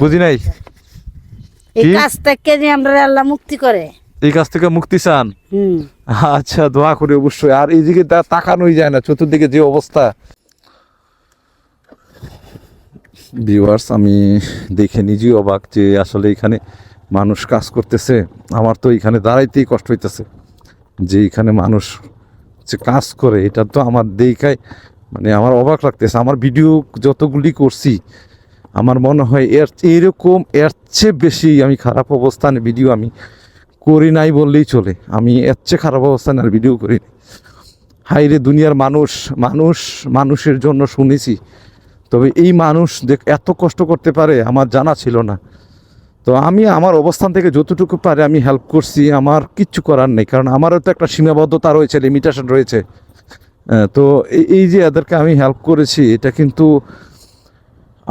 বুঝি নাই? এই কাজ থেকে যে আমরা আল্লাহ মুক্তি করে। এই কাছ থেকে মুক্তি চান? আচ্ছা দোয়া করি অবশ্যই। আর এইদিকে তাকানোই যায় না চতুর্দিকে যে অবস্থা। ভিউয়ার্স আমি দেখে নিজেই অবাক যে আসলে এখানে মানুষ কাজ করতেছে। আমার তো এখানে দাঁড়াইতেই কষ্ট হইতেছে যে এখানে মানুষ যে কাজ করে এটা তো আমার দেখায় মানে আমার অবাক লাগতেছে। আমার ভিডিও যতগুলি করছি আমার মনে হয় এর এরকম এর চেয়ে বেশি আমি খারাপ অবস্থানে ভিডিও আমি করি নাই বললেই চলে। আমি এর চেয়ে খারাপ অবস্থানে আর ভিডিও করি হাই রে দুনিয়ার মানুষ মানুষ মানুষের জন্য শুনেছি। তবে এই মানুষ দেখ, এত কষ্ট করতে পারে আমার জানা ছিল না। তো আমি আমার অবস্থান থেকে যতটুকু পারে আমি হেল্প করছি, আমার কিচ্ছু করার নেই। কারণ আমারও তো একটা সীমাবদ্ধতা রয়েছে লিমিটেশন রয়েছে। তো এই যে এদেরকে আমি হেল্প করেছি, এটা কিন্তু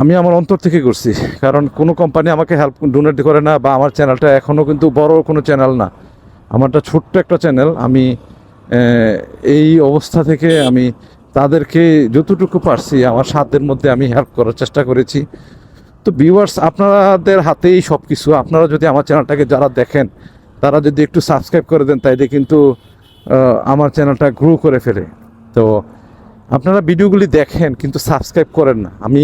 আমি আমার অন্তর থেকে করছি, কারণ কোনো কোম্পানি আমাকে হেল্প ডোনেট করে না বা আমার চ্যানেলটা এখনও কিন্তু বড় কোনো চ্যানেল না। আমারটা ছোট্ট একটা চ্যানেল আমি এই অবস্থা থেকে আমি তাদেরকে যতটুকু পারছি, আমার সাধ্যের মধ্যে আমি হেল্প করার চেষ্টা করেছি। তো ভিউয়ার্স আপনাদের হাতেই সব কিছু আপনারা যদি আমার চ্যানেলটাকে যারা দেখেন, তারা যদি একটু সাবস্ক্রাইব করে দেন, তাইলে কিন্তু আমার চ্যানেলটা গ্রো করে ফেলে। তো আপনারা ভিডিওগুলি দেখেন, কিন্তু সাবস্ক্রাইব করেন না। আমি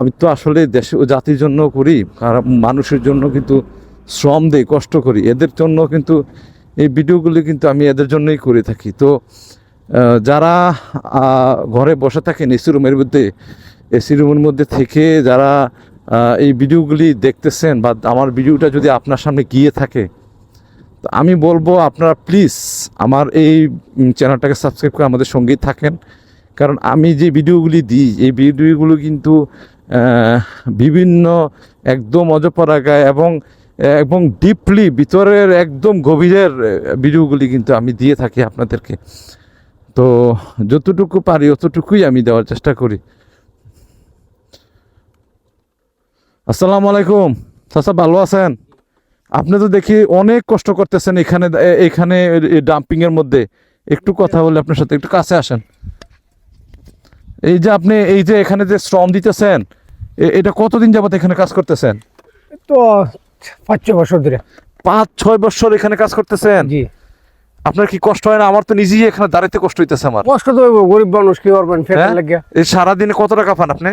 আমি তো আসলে দেশ ও জাতির জন্য করি, আর মানুষের জন্য কিন্তু শ্রম দেই, কষ্ট করি। এদের জন্য কিন্তু এই ভিডিওগুলি কিন্তু আমি এদের জন্যই করে থাকি। তো যারা ঘরে বসে থাকেন এসি রুমের মধ্যে, এসি রুমের মধ্যে থেকে যারা এই ভিডিওগুলি দেখতেছেন বা আমার ভিডিওটা যদি আপনার সামনে গিয়ে থাকে তো আমি বলব আপনারা প্লিজ আমার এই চ্যানেলটাকে সাবস্ক্রাইব করে আমাদের সঙ্গেই থাকেন। কারণ আমি যে ভিডিওগুলি দিই, এই ভিডিওগুলো কিন্তু বিভিন্ন একদম অজপরাগায় এবং এবং ডিপলি ভিতরের একদম গভীরের ভিডিওগুলি কিন্তু আমি দিয়ে থাকি আপনাদেরকে। তো যতটুকু পারি অতটুকুই আমি দেওয়ার চেষ্টা করি। আসসালামু আলাইকুম। চাচা, ভালো আছেন? আপনি তো দেখি অনেক কষ্ট করতেছেন এখানে এখানে ডাম্পিং এর মধ্যে। একটু কথা বলে আপনার সাথে একটু কাছে আসেন। এই যে আপনি এই যে এখানে যে শ্রম দিতেছেন এটা কতদিন যাবত এখানে কাজ করতেছেন? তো পাঁচ ছ বছর ধরে। পাঁচ ছয় বছর এখানে কাজ করতেছেন? জি। আপনার কি কষ্ট হয় না? আমার তো নিজেই এখানে দাঁড়াইতে কষ্ট হইতেছে আমার। কষ্ট তো গরিব মানুষ কি করবেন? ফেরার হ্যাঁ? লাগিয়া। এই সারাদিনে কত টাকা পান আপনি?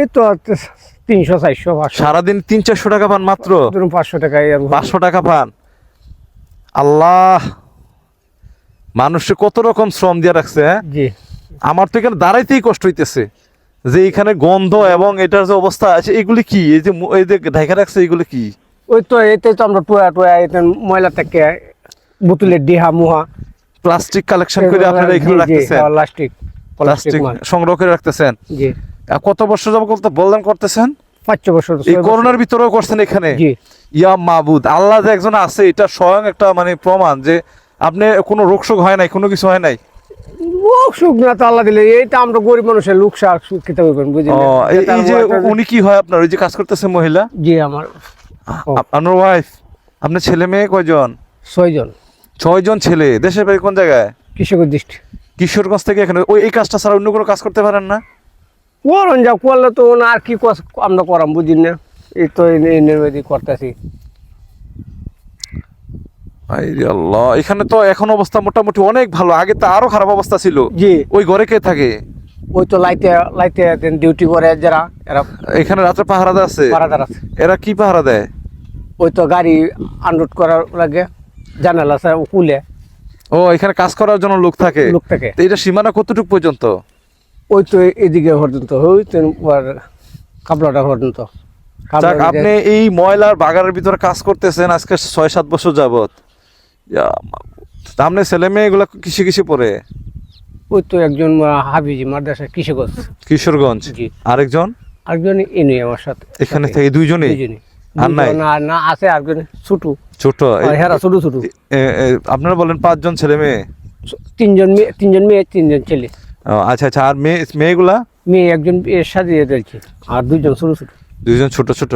এই তো তিনশো চারশো পাঁচশো। সারাদিন তিন চারশো টাকা পান মাত্র? পাঁচশো টাকা। পাঁচশো টাকা পান। আল্লাহ! মানুষে কত রকম শ্রম দিয়ে রাখছে হ্যাঁ? জি। আমার তো এখানে দাঁড়াইতেই কষ্ট হইতেছে যে এখানে গন্ধ এবং এটার যে অবস্থা আছে এগুলি কি? এই যে এই যে ঢাকা রাখছে এগুলি কি? ওই তো এতে তো আমরা টোয়া টোয়া ময়লা থেকে বোতলের ডিহা মুহা। প্লাস্টিক কালেকশন করে আপনারা এখানে রাখতেছেন? প্লাস্টিক প্লাস্টিক প্লাস্টিক সংগ্রহ করে রাখতেছেন? জি। কত বছর যাব করতে বললেন করতেছেন? পাঁচ বছর এই করোনার ভিতরেও করছেন এখানে? ইয়া মাবুদ আল্লাহ যে একজন আছে এটা স্বয়ং একটা মানে প্রমাণ যে আপনি কোনো রোগ শোক হয় নাই কোনো কিছু হয় নাই? না তো আল্লাহ দিলে এইটা আমরা গরিব মানুষের লোক শাক সুখ খেতে হইবেন বুঝলি ও এই- যে উনি কি হয় আপনার ওই যে কাজ করতেছে মহিলা? জি আমার। আপনার ওয়াইফ আপনার ছেলে মেয়ে কয়জন? ছয়জন। ছয়জন ছেলে দেশের বাড়ি কোন জায়গায়? কৃষকের দৃষ্টি কিশোরগঞ্জ থেকে এখানে ওই এই কাজটা ছাড়া অন্য কোনো কাজ করতে পারেন না? করুন যা করলে তো না আর কি আমরা করাম বুঝি না? এই তো করতেছি। আল্লাহ এখানে তো এখন অবস্থা মোটামুটি অনেক ভালো। আগে তো আরও খারাপ অবস্থা ছিল। জি। ওই ঘরে কে থাকে? ওই তো লাইতে লাইতে ডিউটি করে যারা এরা এখানে রাত্রে পাহারা আছে? পাড়াদার আছে। এরা কি পাহারা দেয়? ওই তো গাড়ি আনলোড করার লাগে জানালা আছে খুলে। ও এখানে কাজ করার জন্য লোক থাকে? লোক থাকে। এটা সীমানা কতটুকু পর্যন্ত? ওই তো এদিকে পর্যন্ত ওই কাপড়াটা পর্যন্ত। আপনি এই ময়লার বাগানের ভিতরে কাজ করতেছেন আজকে ছয় সাত বছর যাবত মাবুদ। ছেলে মেয়ে এগুলা কিসে কিসে পড়ে? ওই তো একজন হাবিজি মাদ্রাসা কিশোরগঞ্জ। জি। আরেকজন? আরেকজন ইনি আমার সাথে। এখানে। থেকে দুইজনই। আর নাই? না আছে ছোট। ছোট? হেরা ছোট ছোট। আপনারা বলেন পাঁচজন ছেলে মেয়ে? তিনজন মেয়ে তিনজন মেয়ে তিনজন ছেলে। আচ্ছা আচ্ছা আর মেয়ে মেয়েগুলা? মেয়ে একজন এর সাথে রয়েছে আর দুইজন ছোট ছোট। দুইজন ছোট ছোট?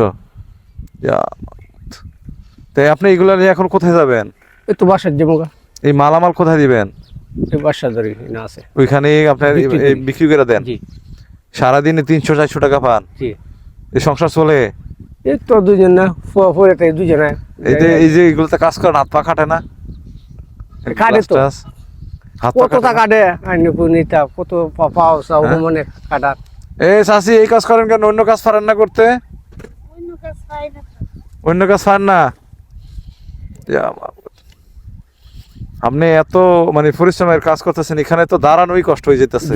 তাই আপনি এগুলা নিয়ে এখন কোথায় যাবেন? এই তো বাসার জমগা এই মালামাল কোথায় দিবেন? এই বাসা ধরে না আছে। ওইখানে আপনার বিক্রি করি। দেন? সারাদিনে তিনশো চারশো টাকা পান? এই সংসার চলে? এই তো দুজন না পরে দুজনে এই যে এই যে এগুলোতে কাজ করেন হাত পা কাটে না? কাটে তো। গ্লাস টাস, কত কাটে টাকা দে? আইনি কত পাও চাও হ্যাঁ? মানে কাটার এই চাষি এই কাজ করেন কেন? অন্য কাজ পারেন না করতে? অন্য কাজ পারেন না আপনি এত মানে পরিশ্রমের কাজ করতেছেন এখানে তো দাঁড়ানোই কষ্ট হয়ে যেতেছে।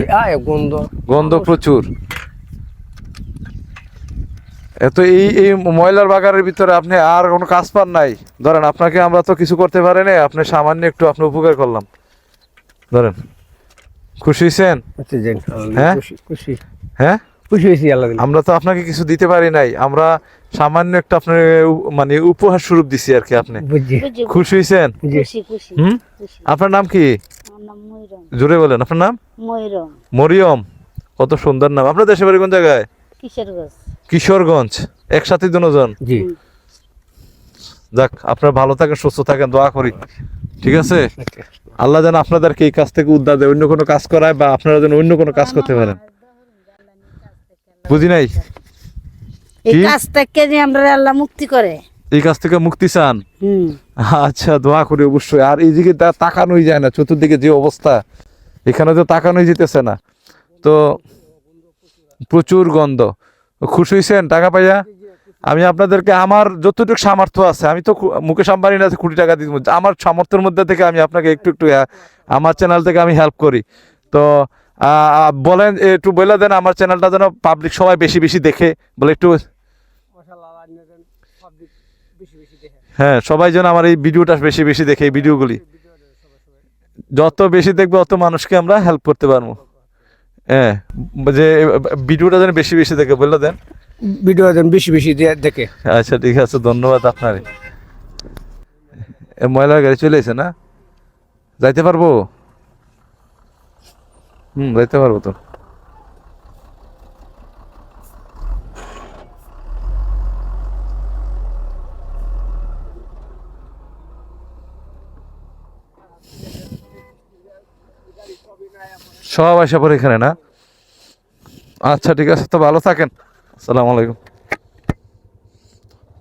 গন্ধ। গন্ধ প্রচুর। এত এই এই ময়লার বাগানের ভিতরে আপনি আর কোনো কাজ পান নাই। ধরেন আপনাকে আমরা তো কিছু করতে পারি না আপনি সামান্য একটু আপনি উপকার করলাম। ধরেন। খুশি হয়েছেন আচ্ছা হ্যাঁ? খুশি খুশি। হ্যাঁ? খুশি হয়েছি আল্লাহ আমরা তো আপনাকে কিছু দিতে পারি নাই। আমরা সামান্য একটা আপনার মানে উপহার স্বরূপ দিছি আর কি আপনি। খুশি হয়েছেন জি। খুশি খুশি হুম? আপনার নাম কি? জোরে বলেন আপনার নাম? মরিয়ম। কত সুন্দর নাম। আপনার দেশের বাড়ি কোন জায়গায়? কিসের কিশোরগঞ্জ। একসাথে দুজন? জি। যাক আপনারা ভালো থাকেন সুস্থ থাকেন দোয়া করি। ঠিক আছে। আল্লাহ যেন আপনাদেরকে এই কাজ থেকে উদ্ধার দেয় অন্য কোনো কাজ করায় বা আপনারা যেন অন্য কোনো কাজ করতে পারেন। বুঝি নাই? এই? কাজ থেকে যে আমরা আল্লাহ মুক্তি করে। এই কাজ থেকে মুক্তি চান? আচ্ছা দোয়া করি অবশ্যই। আর এইদিকে তাকানোই যায় না চতুর্দিকে যে অবস্থা এখানে তো তাকানোই যেতেছে না। তো প্রচুর গন্ধ। খুশি হয়েছেন টাকা পাইয়া? আমি আপনাদেরকে আমার যতটুকু সামর্থ্য আছে, আমি তো মুকেশ আম্বানি আছে কোটি টাকা দিই আমার সামর্থ্যের মধ্যে থেকে আমি আপনাকে একটু একটু আমার চ্যানেল থেকে আমি হেল্প করি। তো বলেন, একটু বলে দেন আমার চ্যানেলটা যেন পাবলিক সবাই বেশি বেশি দেখে। বলে একটু হ্যাঁ সবাই যেন আমার এই ভিডিওটা বেশি বেশি দেখে, এই ভিডিওগুলি। যত বেশি দেখবে, অত মানুষকে আমরা হেল্প করতে পারব। হ্যাঁ যে ভিডিওটা যেন বেশি বেশি দেখে বললে দেন। ভিডিও যেন বেশি বেশি দেখে। আচ্ছা ঠিক আছে, ধন্যবাদ আপনার। ময়লার গাড়ি চলে এসে না? যাইতে পারব? হুম, যাইতে পারব তো। সব আসা পরে এখানে না? আচ্ছা ঠিক আছে, তো ভালো থাকেন। আসসালামু আলাইকুম।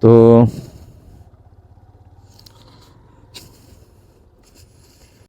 তো